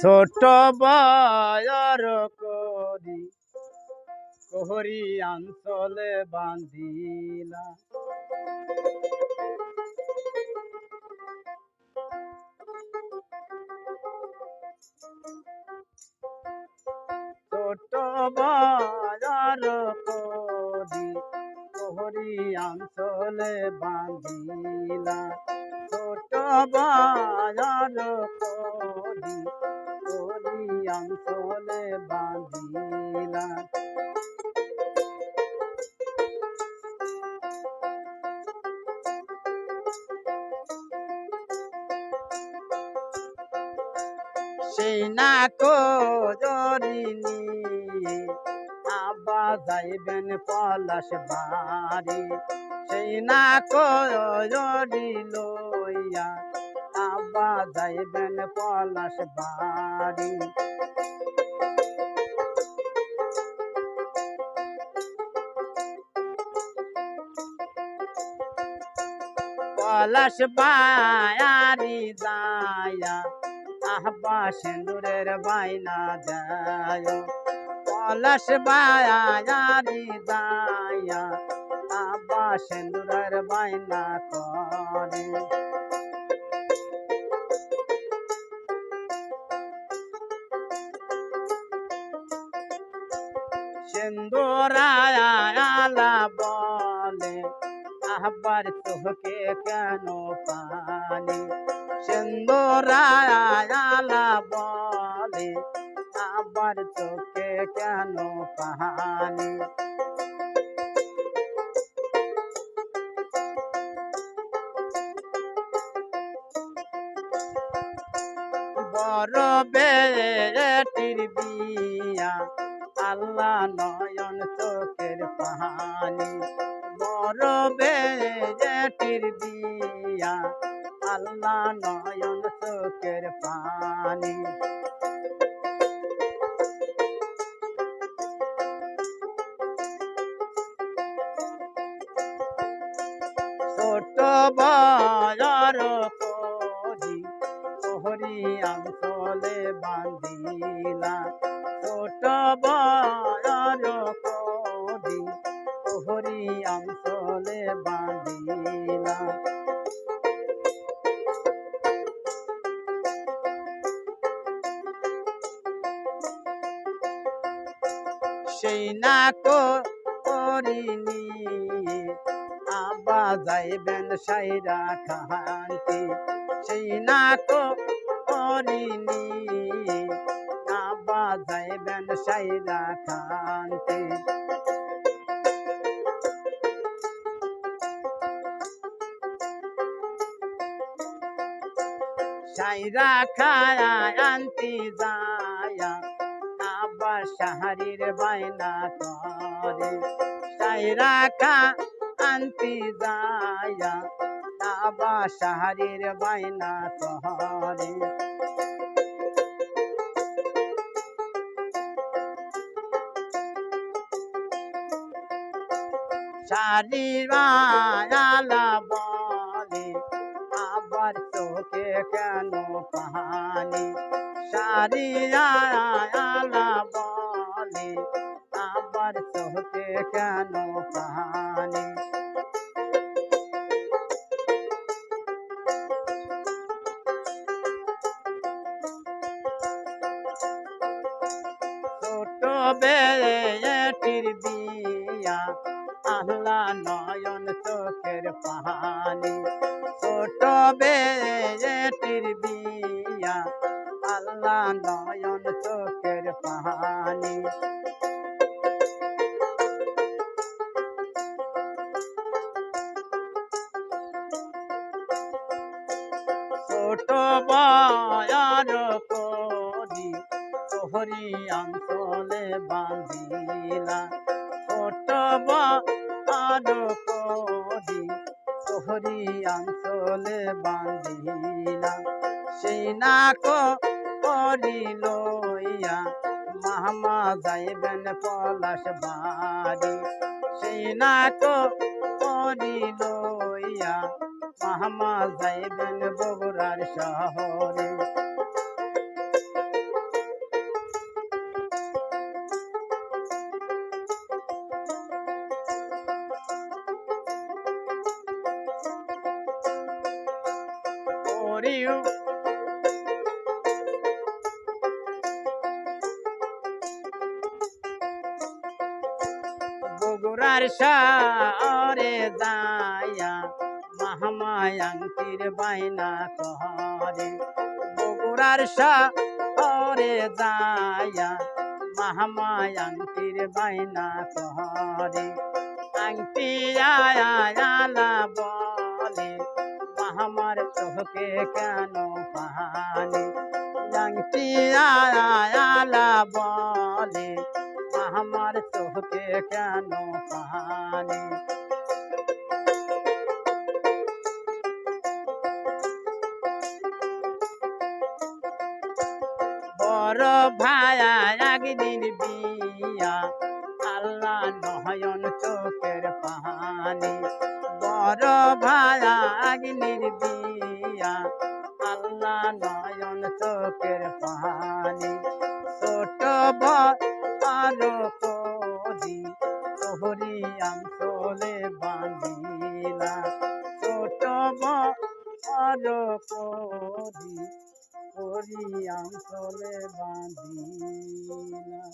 ছোট বয়র করি কোহরি অঞ্চলে বান্ধিলা। ছোট করি কোহরি অঞ্চলে বান্ধিলা ছোট বয়র করি কোহরি অঞ্চলে বান্ধিলা সেই না করিনি আব্বা যাইবেন পলাশ বাড়ি। সেই না করি লইয়া আব্বা যাইবেন পলাশ বাড়ি। পলাশ বায়ারি যায়া, আহবা সিন্দুরের বাইনা যায়। পলাশ বায়ারি যায়া আহবা সিন্দুরের বাইনা করে। সিন্দুরায়ালা বলে আহবার তোহকে কেন পানি? সিন্দুরায়ালা বলে, আবার তোকে কেন পানি বড় বেটির বিয়া, আল্লাহ নয়ন চোখের পানি বড় বেটির বিয়া, আল্লাহ নয়ন চোখের পানি বয়র করি কোহরি অঞ্চলে বান্ধিলা। ছোট বয়র করি কোহরি অঞ্চলে বান্ধিলা। সেই না করিনি আব্বা যাইবেন সাইরা খান্তি সেই না করিনি। আব্বা যাইবেন সাইরা খান্তি সাইরা খায়া আনতি যায়া আবার সাহারির বাইনা করে। সাইরা খা আনতি যায়া। আবার সাহারির বাইনা করে শারিরা বলে, আবার চোখে কেন পাহানি শারিরা বলে, আবার চোখে কেন পাহানি ছোট বেটির বিয়া। আল্লাহ নয়ন চোখের পাহানি ছোট বেটির বিয়া। আল্লাহ নয়ন চোখের পাহানি ছোট বয়ার করি তোহরি অঞ্চলে বান্ধিলা ছোট বয়ার করি। তোহরি অঞ্চলে বান্ধিলা, সেই না করি লইয়া, মামা যাইবেন পলাশ বাড়ি। সেই না করি লইয়া, মামা যাইবেন বগুড়ার শহরে। করিও বগুড়ার সারে দায়া মহামায়াঙ্কির বাইনা কহরে। বগুড়ার সারে দায়া মহামায়াঙ্কির বাইনা কহরে। আংটি আয়া আলা বল চোখে কেন আয়ালা বলে, আমার চোখে কেন বড় ভায়া একদিন বিয়া, আল্লাহ নয়ন চোখের পানি বড় ভায়া একদিন বিয়া বড় করি তোহরি আঞ্চলে বাঁধিলা। ছোট আর করি তোহরি আঞ্চলে বাঁধিলা।